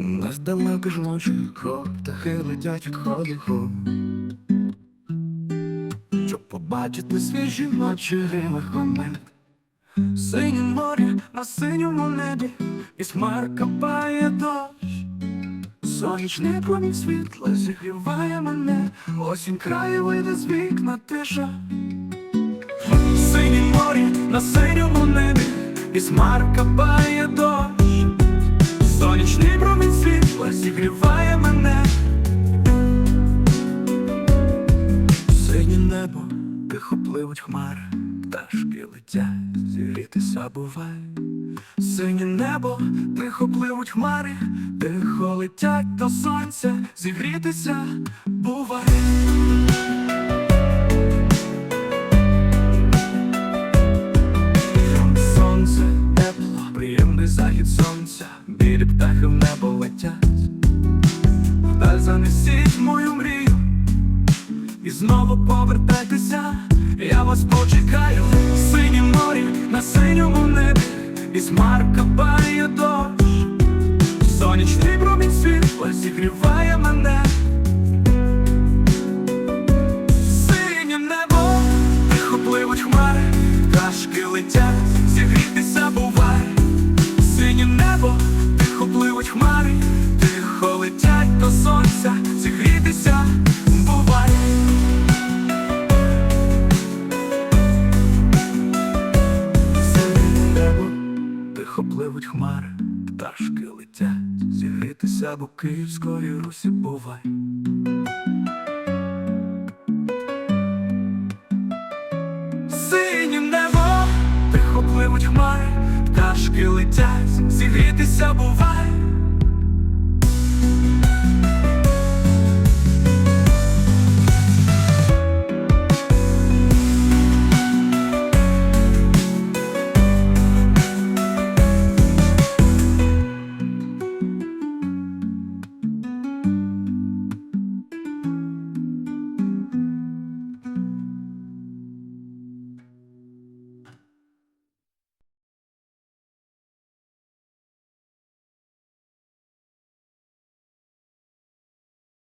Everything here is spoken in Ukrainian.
Нас далеко ж ночі, хо, птахи летять від холіху Щоб побачити свіжі ночі рівних момент Синє море на синьому небі, і хмар капає дощ. Сонячний промінь світла зігріває мене, осінь крає вийде з вікна тиша. Синє морі на синьому небі, і хмар капає дощ. Пливуть хмари, пташки летять, зігрітися буває. Синє небо, тихо пливуть хмари, тихо летять до сонця, зігрітися буває. Сонце тепло, приємний захід сонця, білі птахи в небо летять. Вдаль занесіть мою мрію, і знову повертайтеся, вас почекаю, синє морі на синьому небі, і хмар капає дощ, сонячний промінь світла зігріває мене. Синє небо, тихо пливуть хмари, пташки летять, зігрітися буває. Синє небо, тихо пливуть хмари, тихо летять до сонця, зігрітися пташки летять, зігрітися, бо Київської Русі бувай. Синім небо, тихо пливуть хмари, пташки летять, зігрітися буває.